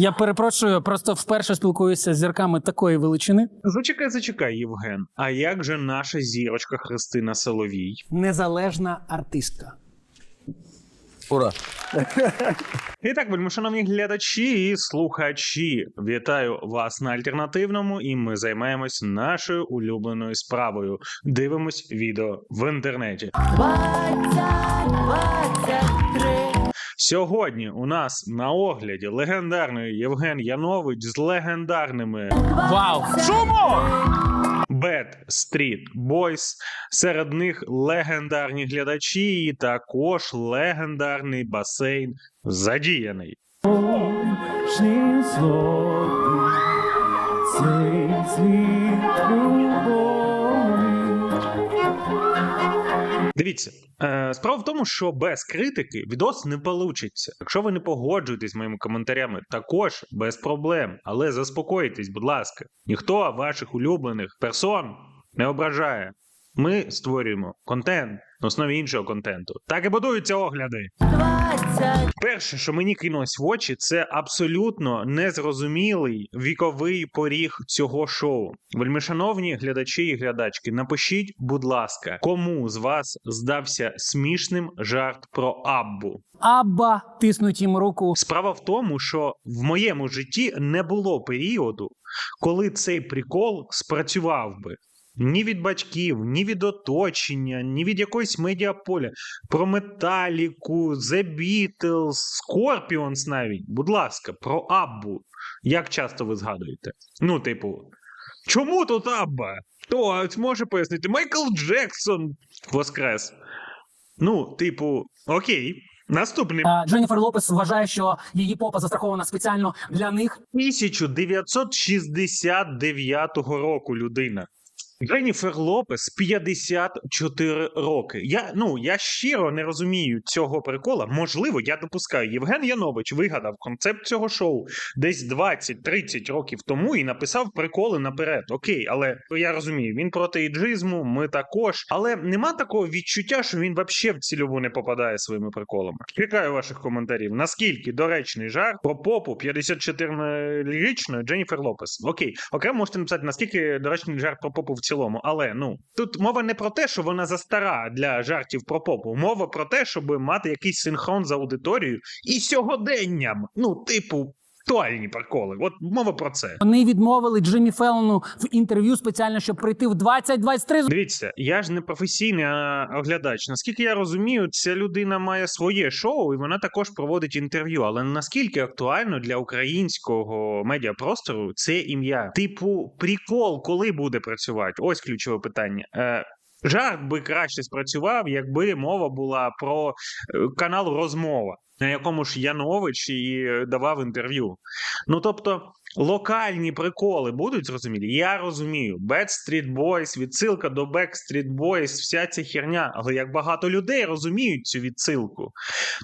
Я перепрошую, просто вперше спілкуюся з зірками такої величини. Зачекай, зачекай, Євген. А як же наша зірочка Христина Соловій? Незалежна артистка. Ура. І так, вельмишановні глядачі і слухачі, вітаю вас на альтернативному, і ми займаємось нашою улюбленою справою. Дивимось відео в інтернеті. Сьогодні у нас на огляді легендарний Євген Янович з легендарними Вау! Bad Street Boys. Серед них легендарні глядачі, і також легендарний басейн задіяний. Дивіться, е, справа в тому, що без критики відос не получиться. Якщо ви не погоджуєтесь з моїми коментарями, також без проблем. Але заспокойтесь, будь ласка, ніхто ваших улюблених персон не ображає. Ми створюємо контент на основі іншого контенту. Так і будуються огляди. Перше, що мені кинулось в очі, це абсолютно незрозумілий віковий поріг цього шоу. Вельмишановні глядачі і глядачки, напишіть, будь ласка, кому з вас здався смішним жарт про Аббу? Абба тиснуть їм руку. Справа в тому, що в моєму житті не було періоду, коли цей прикол спрацював би. Ні від батьків, ні від оточення, ні від якоїсь медіаполя. Про Металіку, The Beatles, Scorpions навіть. Будь ласка, про Аббу. Як часто ви згадуєте? Ну, типу, чому тут Абба? Хто може пояснити? Майкл Джексон воскрес. Ну, типу, окей. Наступний. А, Дженніфер Лопес вважає, що її попа застрахована спеціально для них. 1969 року людина. Дженніфер Лопес 54 роки. Я ну я щиро не розумію цього прикола. Можливо, я допускаю. Євген Янович вигадав концепт цього шоу десь 20-30 років тому і написав приколи наперед. Окей, але я розумію, він проти іджизму, ми також. Але нема такого відчуття, що він вообще в цільову не попадає своїми приколами. Чекаю ваших коментарів. Наскільки доречний жарт про попу 54-річної Дженніфер Лопес? Окей, окремо можете написати, наскільки доречний жарт про попу в цілому. Але ну тут мова не про те, що вона застара для жартів про попу. Мова про те, щоб мати якийсь синхрон з аудиторією і сьогоденням. Ну, типу, актуальні приколи. От мова про це. Вони відмовили Джиммі Феллону в інтерв'ю спеціально, щоб прийти в 2023. Дивіться, я ж не професійний а, оглядач. Наскільки я розумію, ця людина має своє шоу, і вона також проводить інтерв'ю. Але наскільки актуально для українського медіапростору це ім'я? Типу, прикол, коли буде працювати? Ось ключове питання. Е, Жарт би краще спрацював, якби мова була про е, канал Розмова, на якому ж Янович і е, давав інтерв'ю. Ну тобто. Локальні приколи будуть зрозумілі? Я розумію. Backstreet Boys, відсилка до Backstreet Boys, вся ця херня. Але як багато людей розуміють цю відсилку.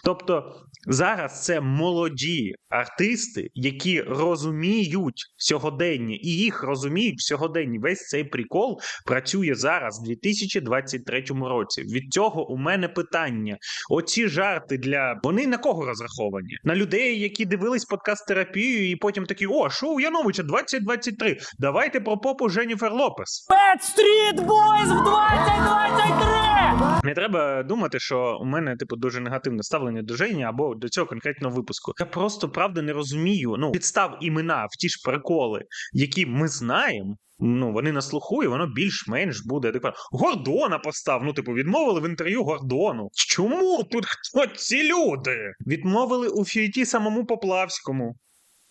Тобто зараз це молоді артисти, які розуміють сьогодення, і їх розуміють в сьогоденні. Весь цей прикол працює зараз, в 2023 році. Від цього у мене питання. Оці жарти для вони на кого розраховані? На людей, які дивились подкаст терапію, і потім такі: о, шоу Яновича 2023. Давайте про попу Женіфер Лопес. Bad Street Boys в 2023! Не треба думати, що у мене типу дуже негативне ставлення до Жені або до цього конкретного випуску. Я просто правда не розумію. Ну, підстав імена в ті ж приколи, які ми знаємо. Ну, вони на слуху, і воно більш-менш буде адекватно. Гордона постав. Ну, типу, відмовили в інтерв'ю Гордону. Чому тут хто ці люди? Відмовили у фіті самому Поплавському.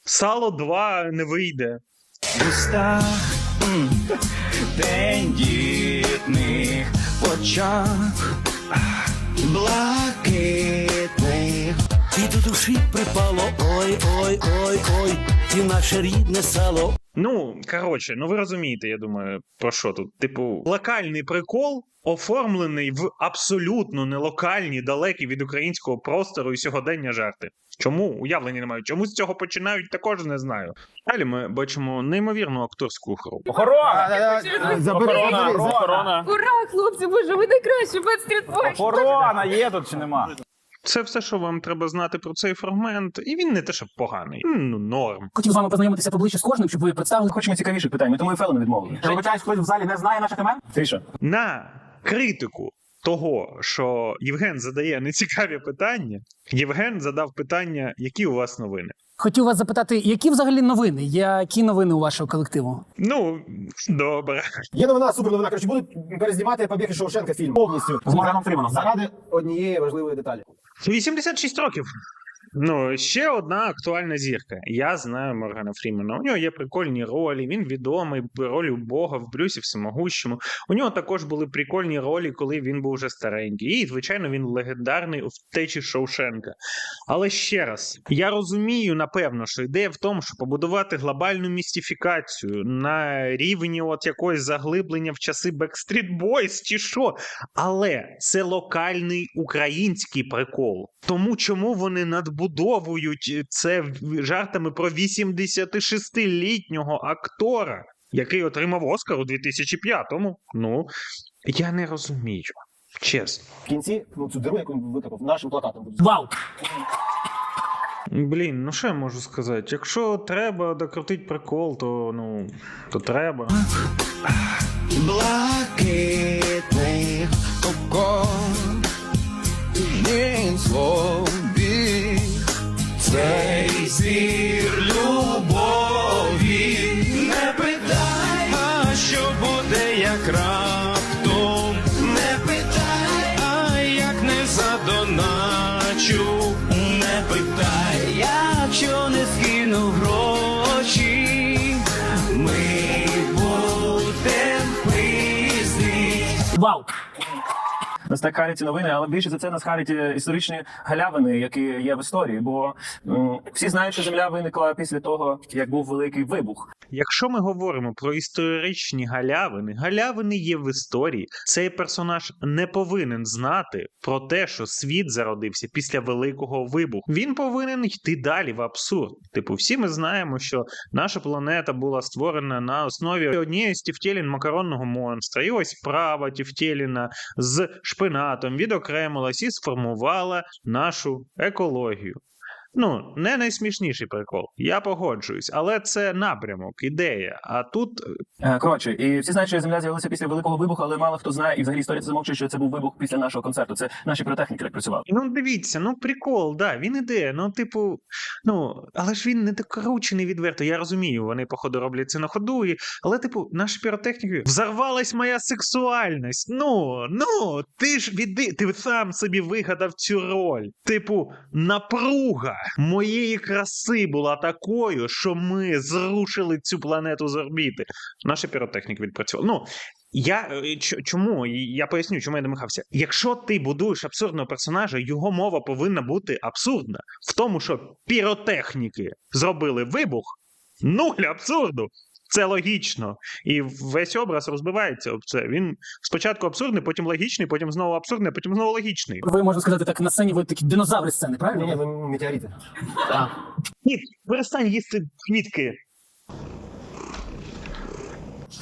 Сало 2 не вийде. устах м, тендітних очах ах, блакитних. І до душі припало, ой, ой, ой, ой, ти наше рідне сало. Ну, коротше, ну ви розумієте, я думаю, про що тут? Типу, локальний прикол, оформлений в абсолютно нелокальні, далекі від українського простору і сьогодення жарти. Чому уявлення не маю? Чому з цього починають, також не знаю. Далі ми бачимо неймовірну акторську гру. Охорона! Охорона! Охорона! Ура, хлопці, боже, ви найкращі Boys! Охорона є тут чи нема? Це все, що вам треба знати про цей фрагмент, і він не те, що поганий. Ну, норм. Хотів з вами познайомитися поближче з кожним, щоб ви представили. Хочемо цікавіших питань, ми тому і Фелону відмовили. Я вибачаюсь, хтось в залі не знає наших імен? Ти? На критику того, що Євген задає нецікаві питання, Євген задав питання, які у вас новини. Хотів вас запитати, які взагалі новини? Які новини у вашого колективу? Ну, добре. Є новина, супер новина. Коротше, будуть перезнімати побіг із Шоушенка фільм повністю. З Морганом Фріманом. Заради однієї важливої деталі. 86 років. Ну, ще одна актуальна зірка. Я знаю Моргана Фрімена. У нього є прикольні ролі. Він відомий роль Бога в Брюсі Всемогущому. У нього також були прикольні ролі, коли він був вже старенький. І, звичайно, він легендарний у втечі Шоушенка. Але ще раз, я розумію, напевно, що ідея в тому, щоб побудувати глобальну містифікацію на рівні от якогось заглиблення в часи Backstreet Boys чи що. Але це локальний український прикол. Тому чому вони надбудовують це жартами про 86-літнього актора, який отримав Оскар у 2005-му? Ну, я не розумію. Чесно. В кінці ну, цю диру, яку він викопав, нашим плакатом буде. Вау! Блін, ну що я можу сказати? Якщо треба докрутити прикол, то ну то треба. блакитних окон Він цей зір любові Не питай, а що буде, як раптом. Не питай, а як не задоначу. Не питай, якщо не скину гроші. Ми будем пизди Вау! Нас так харять новини, але більше за це нас харять історичні галявини, які є в історії. Бо всі знають, що земля виникла після того, як був великий вибух. Якщо ми говоримо про історичні галявини, галявини є в історії. Цей персонаж не повинен знати про те, що світ зародився після великого вибуху. Він повинен йти далі в абсурд. Типу, всі ми знаємо, що наша планета була створена на основі однієї з тівтєлін макаронного монстра. І ось права тівтєліна з шпинатом відокремилась і сформувала нашу екологію. Ну, не найсмішніший прикол. Я погоджуюсь, але це напрямок, ідея. А тут Е, Коротше, і всі знають, що земля з'явилася після великого вибуху, але мало хто знає, і взагалі історія це замовчує, що це був вибух після нашого концерту. Це наші піротехніки так працювали. Ну, дивіться, ну прикол, да, він іде. Ну, типу, ну, але ж він не докручений відверто. Я розумію, вони, походу, роблять це на ходу. І... Але, типу, наші піротехніки взорвалась моя сексуальність. Ну, ну, ти ж віди, ти сам собі вигадав цю роль. Типу, напруга моєї краси була такою, що ми зрушили цю планету з орбіти. Наші піротехніки відпрацювали. Ну, я е, чому? Я поясню, чому я намагався. Якщо ти будуєш абсурдного персонажа, його мова повинна бути абсурдна. В тому, що піротехніки зробили вибух, нуль абсурду. Це логічно. І весь образ розбивається об це. Він спочатку абсурдний, потім логічний, потім знову абсурдний, потім знову логічний. Ви можна сказати так на сцені, ви такі динозаври сцени, правильно? ні, ви метеорити. Ні, перестань їсти квітки.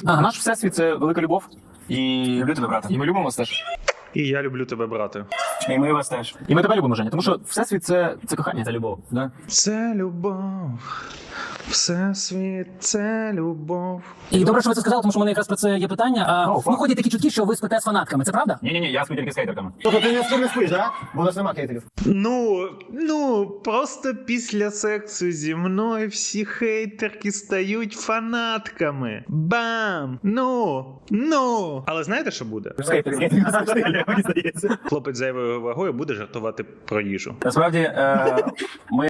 Ага. Наш всесвіт це велика любов. І люблю тебе, брате. І ми любимо вас теж. І я люблю тебе, брате. І ми вас теж. І ми тебе любимо, Женя, тому що всесвіт це, це кохання, це любов. Да? Це любов. Всесвіт, це любов. І добре, що ви це сказали, тому що в мене якраз про це є питання. А, О, ну, ходять такі чутки, що ви спите з фанатками, це правда? Ні, ні, ні, я сплю тільки з хейтерками. Тобто ти не, не спиш, да? Бо у нас нема хейтерів. Ну, ну, просто після сексу зі мною всі хейтерки стають фанатками. Бам! Ну, ну. Але знаєте, що буде? Мені здається. Хлопець зайвою вагою буде жартувати про їжу. Насправді, е, ми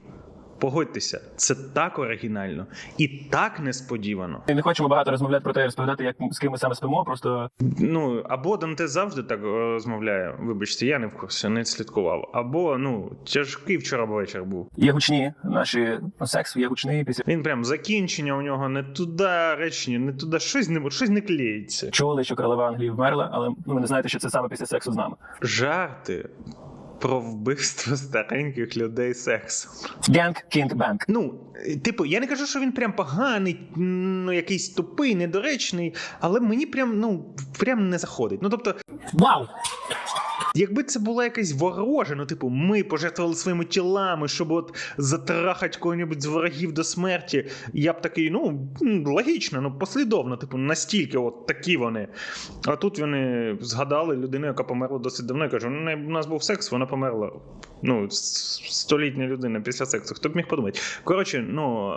Погодьтеся, це так оригінально і так несподівано. не хочемо багато розмовляти про те, розповідати, як з ким ми саме спимо. Просто Ну, або Данте завжди так е, розмовляє. Вибачте, я не в курсі, не слідкував. Або ну, тяжкий вчора вечір був. є гучні наші ну, секс, є гучний після. Він прям закінчення у нього не туди речення, не туди щось не щось не клеїться. Чули, що королева Англії вмерла, але ну, ви не знаєте, що це саме після сексу з нами. Жарти про вбивство стареньких людей сексом. Генг Кінг Бенг. Ну, типу, я не кажу, що він прям поганий, ну якийсь тупий, недоречний, але мені прям ну прям не заходить. Ну тобто, Вау! Якби це була якась ворожа, ну типу, ми пожертвували своїми тілами, щоб от затрахати кого-небудь з ворогів до смерті. Я б такий, ну логічно, ну послідовно, типу, настільки от такі вони. А тут вони згадали людину, яка померла досить давно. Я кажу, ну у нас був секс, вона померла. Ну, столітня людина після сексу. Хто б міг подумати? Коротше, ну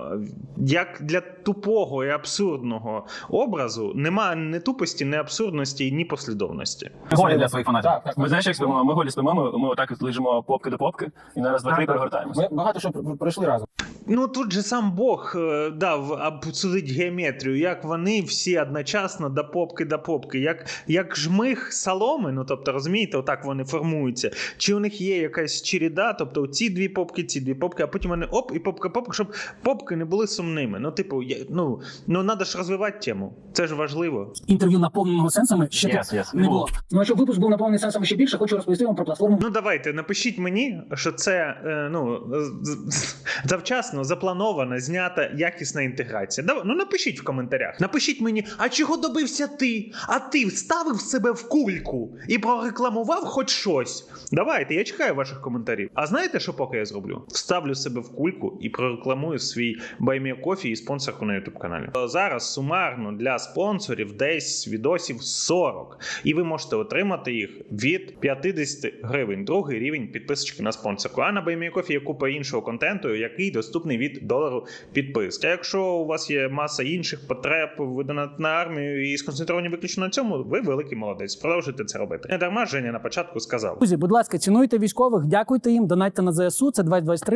як для тупого і абсурдного образу немає ні тупості, ні абсурдності, ні послідовності. Голі для своїх фанатів. Так, так. Ми знаєш, як спимо? Ми голі спимо, ми, ми отак от лежимо попки до попки і на раз, два, три перегортаємося. Ми багато що пройшли разом. Ну тут же сам Бог е, дав обсудити геометрію, як вони всі одночасно до попки до попки, як, як жмих соломи, ну тобто розумієте, отак вони формуються. Чи у них є якась череда, тобто ці дві попки, ці дві попки, а потім вони оп і попка попка, щоб попки не були сумними. Ну, типу, я, ну, ну треба ж розвивати тему. Це ж важливо. Інтерв'ю наповненого сенсами ще Yes, yes. не було. Ну а щоб випуск був наповнений сенсами ще більше, хочу розповісти вам про платформу Ну давайте напишіть мені, що це е, ну з- з- запланована, знята якісна інтеграція. Ну напишіть в коментарях. Напишіть мені, а чого добився ти? А ти вставив себе в кульку і прорекламував хоч щось. Давайте, я чекаю ваших коментарів. А знаєте, що поки я зроблю? Вставлю себе в кульку і прорекламую свій Кофі і спонсорку на YouTube каналі. Зараз сумарно для спонсорів десь відосів 40. І ви можете отримати їх від 50 гривень. Другий рівень підписочки на спонсорку. А на Кофі є купа іншого контенту, який доступний від долару підписки. Якщо у вас є маса інших потреб, ви на армію і сконцентровані виключно на цьому, ви великий молодець. Продовжуйте це робити. Не дарма Женя на початку сказав. Друзі, будь ласка, цінуйте військових, дякуйте їм, донатьте на ЗСУ. Це 2023.